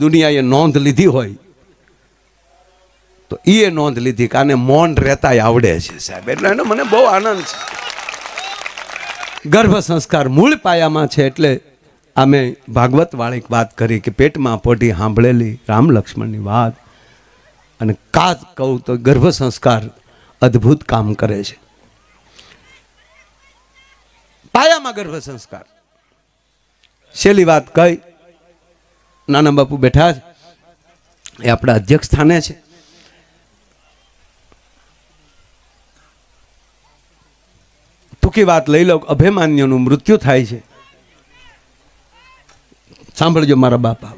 દુનિયાએ નોંધ લીધી હોય, તો એ નોંધ લીધી કે આને મૌન રહેતા આવડે છે સાહેબ. એટલે એનો મને બહુ આનંદ છે. ગર્ભ સંસ્કાર મૂળ પાયામાં છે એટલે અમે ભાગવત વાળી વાત કરી કે પેટમાં પોટી સાંભળેલી રામ લક્ષ્મણની વાત અને કાચ કહું તો ગર્ભ સંસ્કાર અદ્ભુત કામ કરે છે. પાયામાં ગર્ભ સંસ્કાર. છેલ્લી વાત કઈ નાના બાપુ બેઠા છે. એ આપણા અધ્યક્ષ સ્થાને છે. ટૂંકી વાત લઈ લો, અભિમાન્યુનું મૃત્યુ થાય છે. સાંભળજો મારા બાપા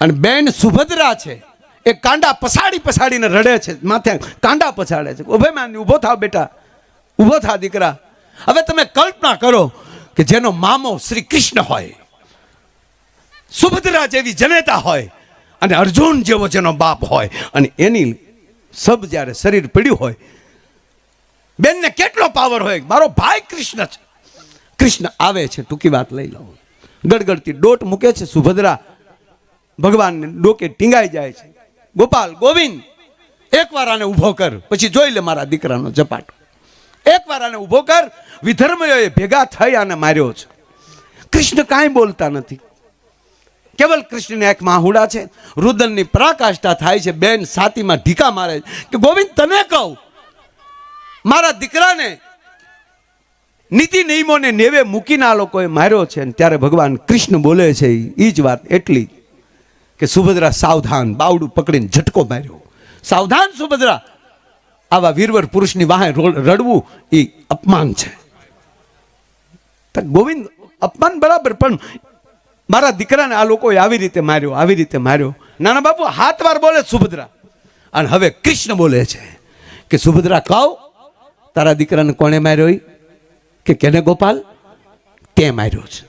અને બેન સુભદ્રા છે. એ કાંડા પસાડી પસાડીને રડે છે. માથે કાંડા પછાડે છે. અભિમાન્યુ ઊભો થાવ બેટા. ઊભો થા દીકરા. હવે તમે કલ્પના કરો કે જેનો મામો શ્રી કૃષ્ણ હોય. સુભદ્રા જેવી જનેતા હોય અને અર્જુન જેવો જેનો બાપ હોય અને એની સબ જ્યારે શરીર પડ્યું હોય, બેનને કેટલો પાવર હોય? મારો ભાઈ કૃષ્ણ છે. કૃષ્ણ આવે છે, ટૂંકી વાત લઈ લો ગડગડતી ડોટ મૂકે છે સુભદ્રા. ભગવાનને ડોકે ટીંગાઈ જાય છે. ગોપાલ, ગોવિંદ, એકવાર આને ઊભો કર, પછી જોઈ લે મારા દીકરાનો ઝપાટો. એકવાર આને ઊભો કર, વિધર્મયોએ ભેગા થઈ આને માર્યો છે. કૃષ્ણ કાંઈ બોલતા નથી. કેવલ કૃષ્ણની એક માહુડા છે? રુદનની પરાકાષ્ઠા થાય છે, બેન સાતીમાં ઢીકા મારે કે ગોવિંદ, તને કહું? મારા દીકરાને નીતિ નિયમોને નેવે મૂકીને આ લોકોએ માર્યો છે અને ત્યારે ભગવાન કૃષ્ણ બોલે છે એ જ વાત એટલી કે સુભદ્રા સાવધાન બાવડું પકડીને ઝટકો માર્યો. સાવધાન સુભદ્રા! આવા વીરવર પુરુષની વાહે રડવું એ અપમાન છે. ગોવિંદ, અપમાન બરાબર, પણ મારા દીકરાને આ લોકોએ આવી રીતે માર્યો, આવી રીતે માર્યો. નાના બાપુ હાથ વાર બોલે સુભદ્રા. અને હવે કૃષ્ણ બોલે છે કે, સુભદ્રા, કહો, તારા દીકરાને કોણે માર્યો? કે કેને ગોપાલ? તે માર્યો છે.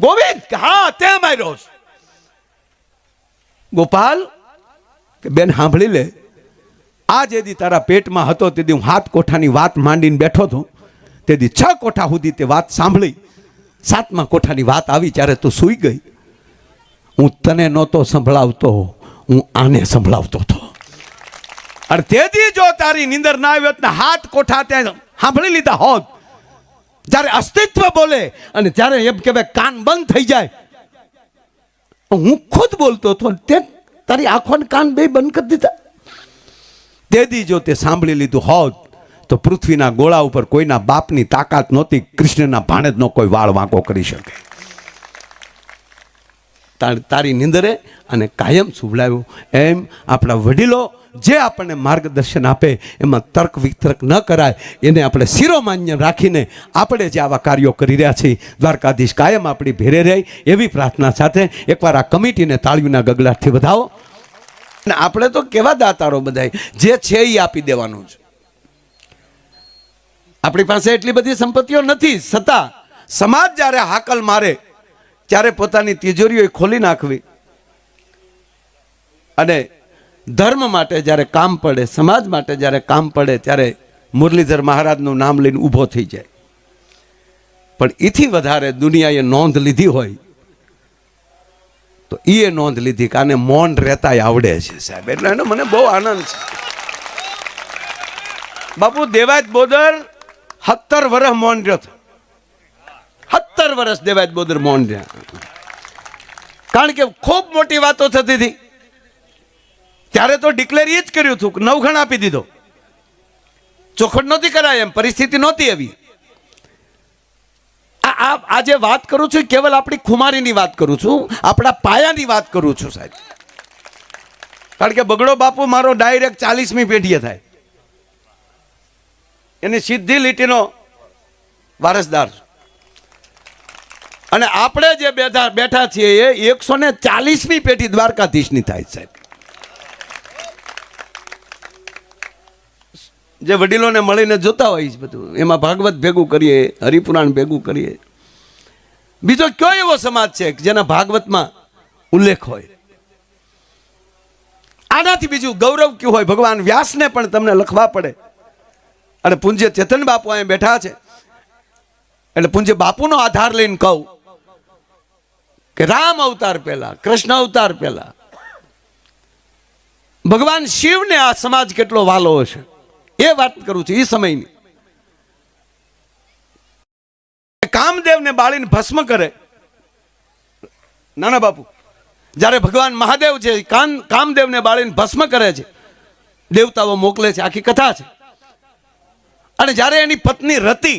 ગોવિંદ હા, તે માર્યો છે. ગોપાલ, કે બેન, સાંભળી લે. આ જેદી તારા પેટમાં હતો તેથી હું હાથ કોઠાની વાત માંડીને બેઠો હતો તેથી છ કોઠા સુધી તે વાત સાંભળી. સાતમા કોઠાની વાત આવી ત્યારે તું સૂઈ ગઈ. હું તને નહોતો સંભળાવતો, હું આને સંભળાવતો હતો. અને તેથી જો તારી નીંદર ના આવી ને હાથ કોઠા ત્યાં સાંભળી લીધા હોત, જ્યારે અસ્તિત્વ બોલે અને જ્યારે એમ કહેવાય કાન બંધ થઈ જાય. હું ખુદ બોલતો હતો તે તારી આંખો કાન બે બંધ કરી દીધા. તેથી જો તે સાંભળી લીધું હોત તો પૃથ્વીના ગોળા ઉપર કોઈના બાપની તાકાત નહોતી, કૃષ્ણના ભાણેજનો કોઈ વાળ વાંકો કરી શકે. તાર- નિંદરે અને કાયમ સુવડાવ્યું. એમ આપણા વડીલો જે આપણને માર્ગદર્શન આપે, એમાં તર્ક વિતર્ક ન કરાય, એને આપણે શિરોમાન્ય રાખીને આપણે જે આવા કાર્યો કરી રહ્યા છીએ, દ્વારકાધીશ કાયમ આપણી ભેરે રહે, એવી પ્રાર્થના સાથે એકવાર આ કમિટીને તાળીઓના ગગલાટથી વધાવો. અને આપણે તો કેવા દાતારો બધાય, જે છે એ આપી દેવાનું છે. આપણી પાસે એટલી બધી સંપત્તિઓ નથી. છતાં સમાજ જ્યારે હાકલ મારે, ત્યારે પોતાની તિજોરીઓ ખોલી નાખવી. અને ધર્મ માટે જ્યારે કામ પડે, સમાજ માટે જ્યારે કામ પડે, ત્યારે મુરલીધર મહારાજનું નામ લઈને ઊભો થઈ જાય. પણ એથી વધારે દુનિયાએ નોંધ લીધી હોય, તો એ નોંધ લીધી કે આને મૌન રહેતા આવડે છે સાહેબ. એટલે એનો મને બહુ આનંદ છે. બાપુ દેવાજ બોદર સત્તર વર્ષ મૌન રહ્યો સત્તર વર્ષ દેવાજ બોદર મૌન રહ્યા કારણ કે ખૂબ મોટી વાતો થતી હતી. ત્યારે તો ડિક્લેર એ જ કર્યું હતું કે નવઘણ આપી દીધો. ચોખડ નહોતી કરાય એમ, પરિસ્થિતિ નહોતી એવી. આ આ જે વાત કરું છું કેવલ આપણી ખુમારીની વાત કરું છું. આપણા પાયાની વાત કરું છું સાહેબ. કારણ કે બગડો બાપુ મારો ડાયરેક્ટ ચાલીસમી પેઢીએ થાય. એની સીધી લીટીનો વારસદાર. અને આપણે જે બેઠા બેઠા છીએ એ એકસો ને ચાલીસમી પેઢી દ્વારકાધીશની થાય સાહેબ. જે વડીલોને મળીને જોતા હોય છે બધું. એમાં ભાગવત ભેગું કરીએ, હરિપુરાણ ભેગું કરીએ. બીજો કયો એવો સમાજ છે જેના ભાગવતમાં ઉલ્લેખ હોય? આનાથી બીજું ગૌરવ કયું હોય? ભગવાન વ્યાસને પણ તમને લખવા પડે. અને પૂજ્ય ચેતન બાપુ અહીં બેઠા છે. એટલે પૂજ્ય બાપુનો આધાર લઈને કહું કે રામ અવતાર પહેલા, કૃષ્ણ અવતાર પહેલા. ભગવાન શિવને આ સમાજ કેટલો વાલો હશે? એ વાત કરું છું એ સમયની. કામદેવને બાળીને ભસ્મ કરે. નાના બાપુ, જ્યારે ભગવાન મહાદેવ છે કામ કામદેવને બાળીને ભસ્મ કરે છે, દેવતાઓ મોકલે છે, આખી કથા છે. અને જ્યારે એની પત્ની રતિ,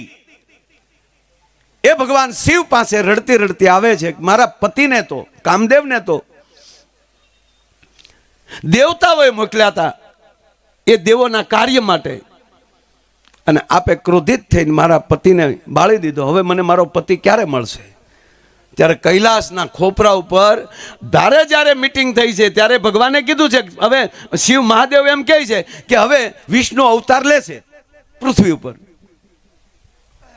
એ ભગવાન શિવ પાસે રડતી રડતી આવે છે, મારા પતિને તો, કામદેવને તો, દેવતાઓએ મોકલ્યા હતા, એ દેવોના કાર્ય માટે. અને આપે ક્રોધિત થઈને મારા પતિને બાળી દીધો. હવે મને મારો પતિ ક્યારે મળશે? ત્યારે કૈલાસના ખોપરા ઉપર, ધારે જ્યારે મિટિંગ થઈ છે, ત્યારે ભગવાને કીધું છે હવે શિવ મહાદેવ એમ કહે છે કે, હવે વિષ્ણુ અવતાર લેશે. પૃથ્વી ઉપર.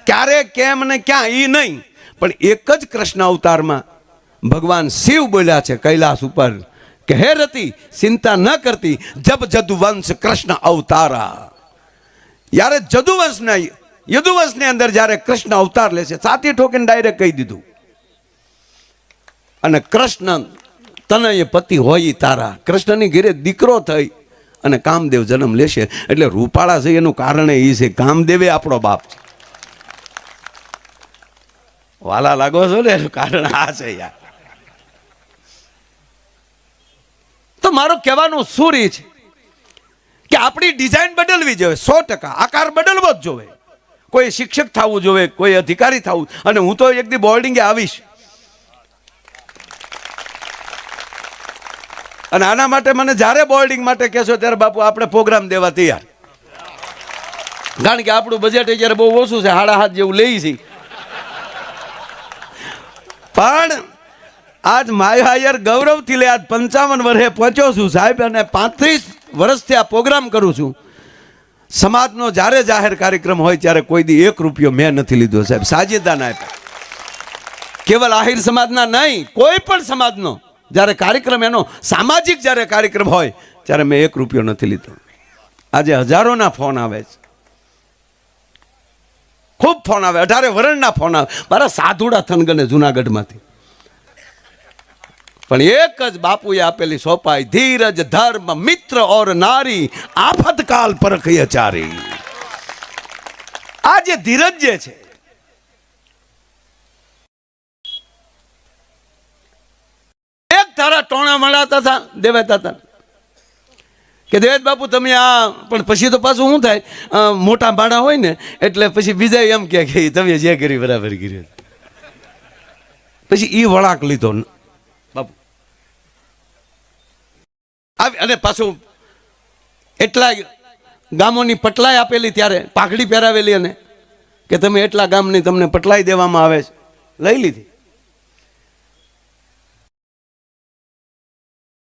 ક્યારે, કેમ ને ક્યાં એ નહીં. પણ એક જ કૃષ્ણ અવતારમાં ભગવાન શિવ બોલ્યા છે કૈલાસ ઉપર કે, હે રતી, ચિંતા ન કરતી, જબ જદુવંશ કૃષ્ણ અવતારા. યારે જદુવંશના, યદુવંશની અંદર જ્યારે કૃષ્ણ અવતાર લે છે, સાથી ઠોકીને ડાયરેક્ટ કહી દીધું. અને કૃષ્ણ તને એ પતિ હોય તારા. કૃષ્ણની ઘેરે દીકરો થઈ અને કામદેવ જન્મ લેશે. એટલે રૂપાળા છે, એનું કારણ એ છે, કામદેવે આપણો બાપ છે. વાલા લાગો છો ને, એનું કારણ આ છે યાર. તો મારો કહેવાનો સુર એ છે કે આપણી ડિઝાઇન બદલવી જોઈએ, સો ટકા. આકાર બદલવો જ જોવે કોઈ શિક્ષક થવું જોવે કોઈ અધિકારી થવું. અને હું તો એક દી બોર્ડિંગે આવીશ. અને આના માટે મને જ્યારે બોર્ડિંગ માટે કહેશો ત્યારે બાપુ, આપણે પ્રોગ્રામ દેવા તૈયાર. કારણ કે આપણું બજેટ જ્યારે બહુ ઓછું છે, હાડા હાથ જેવું લઈ છે. પણ આજ માય હાયર ગૌરવથી લે આજ પંચાવન વર્ષે પહોંચ્યો છું સાહેબ, અને પાંત્રીસ વર્ષથી આ પ્રોગ્રામ કરું છું. સમાજનો જ્યારે જાહેર કાર્યક્રમ હોય ત્યારે કોઈ દી એક રૂપિયો મેં નથી લીધો સાહેબ, સાજેદાન આપ્યા કેવલ આહિર સમાજના નહીં, કોઈ પણ સમાજનો. જ્યારે કાર્યક્રમ એનો સામાજિક જ્યારે કાર્યક્રમ હોય, ત્યારે મેં એક રૂપિયો નથી લીધો. આજે હજારોના ફોન આવે છે. ખૂબ ફોન આવે, અઢારે વરણના ફોન આવે. મારા સાધુડા થનગને જુનાગઢમાંથી. પણ એક જ બાપુએ આપેલી સોપાઈ, ધીરજ, ધર્મ, મિત્ર ઓર નારી, આફતકાલ પરખય ચારી આ જે ધીરજ જે છે તારા ટોણા મળાતા હતા, દેવાતા હતા. કે દેવેદ બાપુ, તમે આ, પણ પછી તો પાછું શું થાય? મોટા ભાડા હોય ને, એટલે પછી બીજા એમ કે તમે જે કરી બરાબર કર્યું. પછી એ વળાક લીધો. બાપુ. આવી, અને પાછું એટલા ગામોની પટલાઈ આપેલી ત્યારે, પાઘડી પહેરાવેલી અને, કે તમે એટલા ગામની તમને પટલાઈ દેવામાં આવે છે. લઈ લીધી.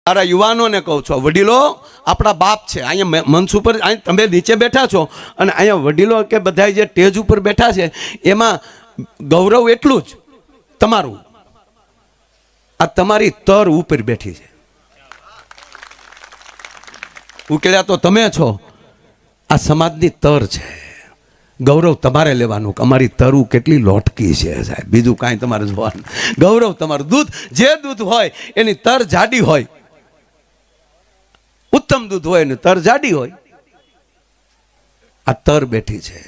મારા યુવાનોને કહું છું વડીલો આપણા બાપ છે. અહીંયા મંચ ઉપર, અહીં તમે નીચે બેઠા છો અને અહીંયા વડીલો કે બધા જે ટેજ ઉપર બેઠા છે, એમાં ગૌરવ એટલું જ તમારું. આ તમારી તર ઉપર બેઠી છે. ઉકેલ્યા તો તમે છો. આ સમાજની તર છે. ગૌરવ તમારે લેવાનું. કે અમારી તરુ કેટલી લોટકી છે સાહેબ. બીજું કાંઈ તમારે જોવાનું. ગૌરવ તમારું દૂધ, જે દૂધ હોય, એની તર જાડી હોય. ઉત્તમ દૂધ હોય ને તર જાડી હોય, આ તર બેઠી છે.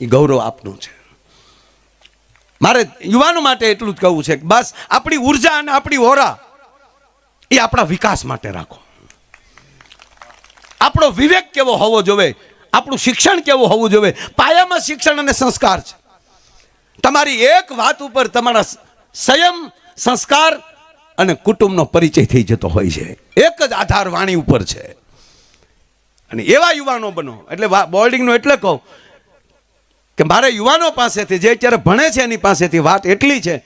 એ ગૌરવ આપનું છે. મારે યુવાનો માટે એટલું જ કહું છે કે બસ આપણી ઊર્જા અને આપણી ઓરા એ આપણા વિકાસ માટે રાખો. આપણો વિવેક કેવો હોવો જોઈએ આપણું શિક્ષણ કેવું હોવું જોઈએ પાયામાં શિક્ષણ અને સંસ્કાર છે. તમારી એક વાત ઉપર તમારા સંયમ, સંસ્કાર અને કુટુંબનો પરિચય થઈ જતો હોય છે. એક જ આધાર વાણી ઉપર છે. અને એવા યુવાનો બનો. એટલે બોર્ડિંગનો એટલે કહું કે મારે યુવાનો પાસેથી, જે અત્યારે ભણે છે એની પાસેથી વાત એટલી છે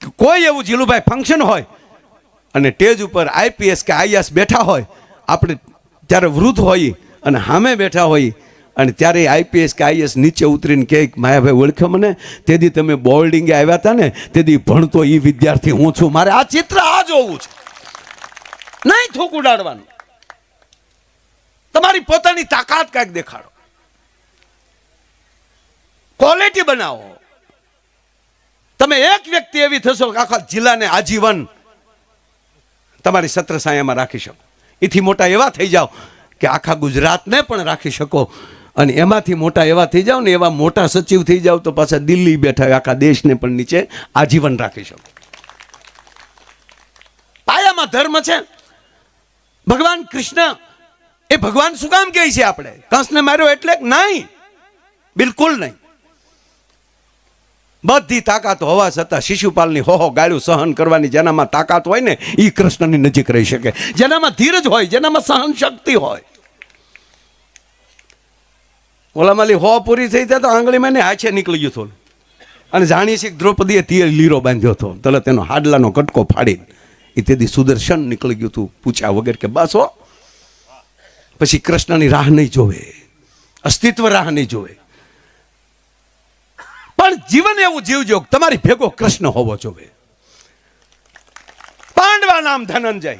કે કોઈ એવું જીલુભાઈ ફંક્શન હોય અને ટેજ ઉપર આઈપીએસ કે આઈએસ બેઠા હોય, આપણે જ્યારે વૃદ્ધ હોઈએ અને સામે બેઠા હોઈએ અને ત્યારે આઈપીએસ કે આઈએસ નીચે ઉતરીને કહે માયાભાઈ ઓળખ્યો મને? તેથી તમે બોર્ડિંગે આવ્યા હતા ને, તેથી ભણતો એ વિદ્યાર્થી હું છું. મારે આ ચિત્ર આ જોવું છે. નહીં થૂક ઉડાડવાનું. તમારી પોતાની તાકાત કાંઈક દેખાડો. ક્વોલિટી બનાવો. તમે એક વ્યક્તિ એવી થશો કે આખા જિલ્લાને આજીવન તમારી સત્ર સાયામાં રાખી શકો. એથી મોટા એવા થઈ જાઓ કે આખા ગુજરાતને પણ રાખી શકો. અને એમાંથી મોટા એવા થઈ જાઓ ને એવા મોટા સચિવ થઈ જાઓ તો પાછા દિલ્હી બેઠા આખા દેશને પણ નીચે આજીવન રાખી શકો. પાયામાં ધર્મ છે. ભગવાન કૃષ્ણ, એ ભગવાન શું કામ કહે છે આપણે? કંસને માર્યો એટલે નહીં. બિલકુલ નહીં. બધી તાકાત હોવા છતાં શિશુપાલની હોહો ગાળ્યું સહન કરવાની જેનામાં તાકાત હોય ને એ કૃષ્ણની નજીક રહી શકે. જેનામાં ધીરજ હોય, જેનામાં સહન શક્તિ હોય. ઓલામાલી હો પૂરી થઈ જાય તો આંગળીમાં એને હાછે નીકળી ગયું થોડું. અને જાણીએ છીએ દ્રૌપદીએ તીર લીરો બાંધ્યો હતો. તલે તેનો હાડલાનો કટકો ફાડી એ તેથી સુદર્શન નીકળી ગયું હતું પૂછ્યા વગર કે બસ હો, પછી કૃષ્ણની રાહ નહીં જોવે, અસ્તિત્વ રાહ નહીં જોવે. પણ જીવન એવું જીવજો તમારી ભેગો કૃષ્ણ હોવો જોવે. પાંડવા નામ ધનંજય.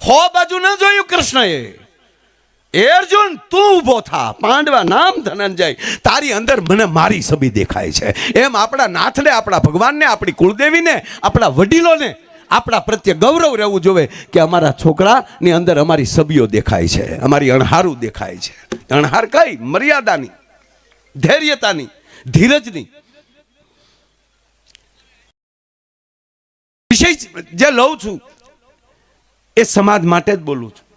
હો બાજુ ન જોયું કૃષ્ણએ. એ અર્જુન તું ઊભો થા. પાંડવા નામ ધનંજય. તારી અંદર મને મારી છબી દેખાય છે. એમ આપણા નાથને, આપણા ભગવાનને, આપણી કુળદેવીને, આપણા વડીલોને, આપણા પ્રત્યે ગૌરવ રહેવું જોવે કે અમારા છોકરાની અંદર અમારી છબીઓ દેખાય છે. અમારી અણહારું દેખાય છે. અણહાર કઈ? મર્યાદાની, ધૈર્યતાની, ધીરજની. વિષય જે લઉં છું, એ સમાજ માટે જ બોલું છું.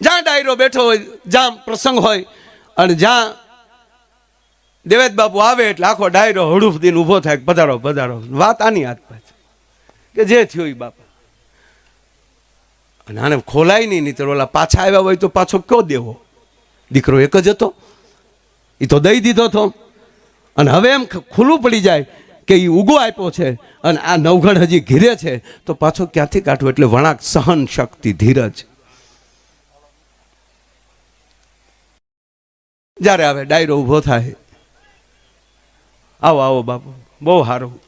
જ્યાં ડાયરો બેઠો હોય, જ્યાં પ્રસંગ હોય, અને જ્યાં દેવેદ બાપુ આવે એટલે આખો ડાયરો હડુફ દિન ઊભો થાય, પધારો પધારો. વાત આની હાથ પાછી. કે જે થયું એ બાપા. અને આને ખોલાય નહીં નહીં ઓલા પાછા આવ્યા હોય તો પાછો કયો દેવો? દીકરો એક જ હતો. એ તો દઈ દીધો હતો. અને હવે એમ ખુલ્લું પડી જાય કે એ ઉગો આપ્યો છે અને આ નવગણ હજી ઘીરે છે, તો પાછો ક્યાંથી કાઢવો? એટલે વણાક સહન શક્તિ ધીરજ. જ્યારે આવે ડાયરો ઊભો થાય. આવો આવો બાપુ, બહુ સારું.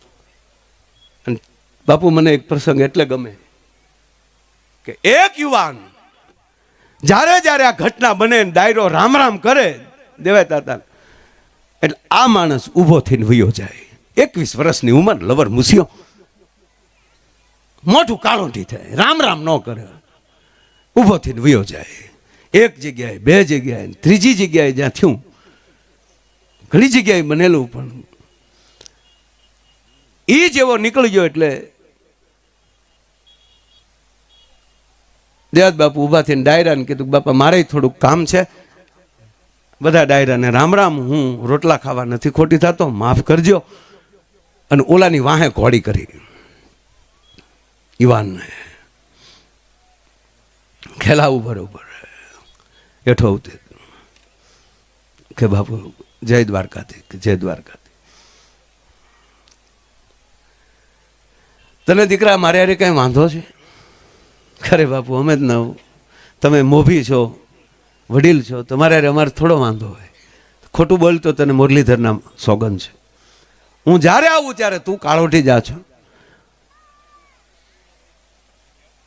અને બાપુ, મને એક પ્રસંગ એટલે ગમે કે એક યુવાન જ્યારે જ્યારે આ ઘટના બને ડાયરો રામ રામ કરે, દેવાય તાતા, એટલે આ માણસ ઊભો થઈને વયો જાય. એકવીસ વર્ષની ઉંમર, લવર મૂસ્યો. મોઢું કાળોટી થાય. રામ રામ ન કરે. ઊભો થઈને વયો જાય. એક જગ્યાએ, બે જગ્યાએ ત્રીજી જગ્યાએ જ્યાં થયું. ઘણી જગ્યાએ બનેલું પણ. એ જેવો નીકળી ગયો એટલે દેવાદ બાપુ ઊભા થઈને ડાયરાને કીધું બાપા મારે થોડુંક કામ છે. બધા ડાયરાને, રામ રામ, હું રોટલા ખાવા નથી ખોટી થતો, માફ કરજો. અને ઓલાની વાહે ઘોડી કરી. યુવાનને. ખેલાવું બરોબર ઉતર કે બાપુ, જય દ્વારકાથી કે જય દ્વારકાથી. તને દીકરા, મારે હારે કઈ વાંધો છે? ખરે બાપુ, અમે જ ન તમે મોભી છો, વડીલ છો તમારે અમારે થોડો વાંધો હોય. ખોટું બોલ તો તને મુરલીધરના સોગન છે. હું જ્યારે આવું ત્યારે તું કાળોઠી જા છો.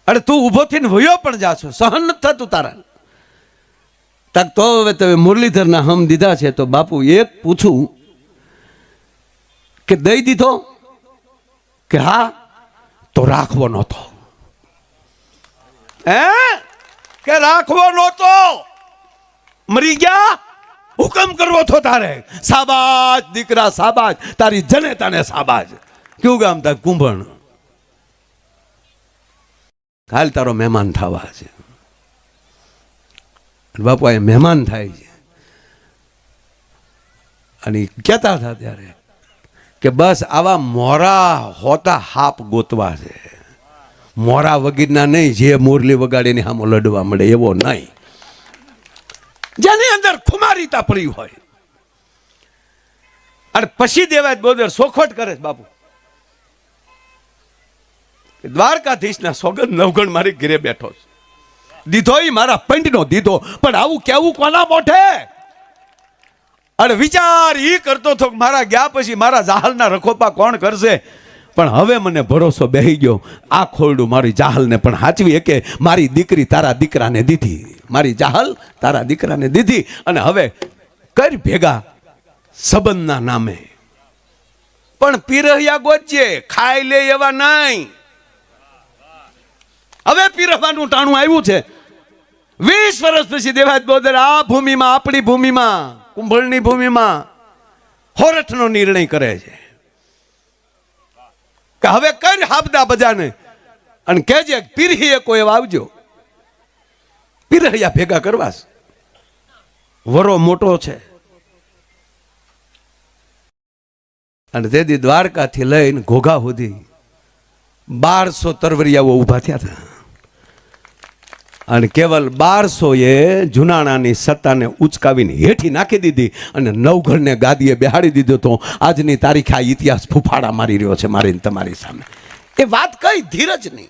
અરે તું ઊભો થઈને વયો પણ જા છો. સહન નથી થતું તારા. તાક તો હવે તમે મુરલીધરના હમ દીધા છે. તો બાપુ એક પૂછું કે દઈ દીધો? કે હા? તો રાખવો નહોતો. હે? કે રાખવો નહોતો? મરી ગયા? હુકમ કરવો તો તારે? સાબાજ, દીકરા, સાબાજ. તારી જનેતાને સાબાજ. કેવું ગામ તા કુંભણ. હાલ તારો મહેમાન થવા છે. બાપુ અહીંયા મહેમાન થાય છે. અને કહેતા હતા ત્યારે કે બસ આવા મોરા હોતા હાપ ગોતવા છે. મોરા વગીરના નહીં, જે મોરલી વગાડીને સામો લડવા મળે એવો નહીં. જેની અંદર ખુમારીતા પડી હોય. અને પછી દેવાય બોદર સોખવટ કરે છે બાપુ. દ્વારકાધીશના સોગંદ નવગણ મારી ઘરે બેઠો છે. દીધો એ મારા પંડનો દીધો. પણ આવું કેવું કોના મોઢે? અને વિચાર ઈ કરતો હતો મારા ગયા પછી મારા જાહલના રખોપા કોણ કરશે? પણ હવે મને ભરોસો બેહી ગયો. આ ખોરડું મારી જાહલને પણ હાચવી કે મારી દીકરી તારા દીકરાને દીધી. મારી જાહલ તારા દીકરાને દીધી. અને હવે કર ભેગા સંબંધના નામે. પણ પીરહિયા ગોતજે ખાઈ લે એવા નહીં. હવે પીરહવાનું ટાણું આવ્યું છે. વીસ વર્ષ પછી દેવાજ બોદર આ ભૂમિમાં, આપણી ભૂમિમાં, કુંભળની ભૂમિમાં હોરઠનો નિર્ણય કરે છે. કે હવે કર હાબદા બજાને? અને કહેજે, પીરહીએ કોઈ આવજો. પીરહિયા ભેગા કરવાસ વરો મોટો છે. અને તેથી દ્વારકાથી લઈને ઘોઘા સુધી બારસો તરવરિયાઓ ઊભા થયા હતા. અને કેવલ બારસોએ જુનાણાની સત્તાને ઉચકાવીને હેઠી નાખી દીધી અને નવઘરને ગાદીએ બેહાડી દીધો તો આજની તારીખે આ ઇતિહાસ ફૂફાડા મારી રહ્યો છે મારીને તમારી સામે. એ વાત કઈ ધીરજ નહીં.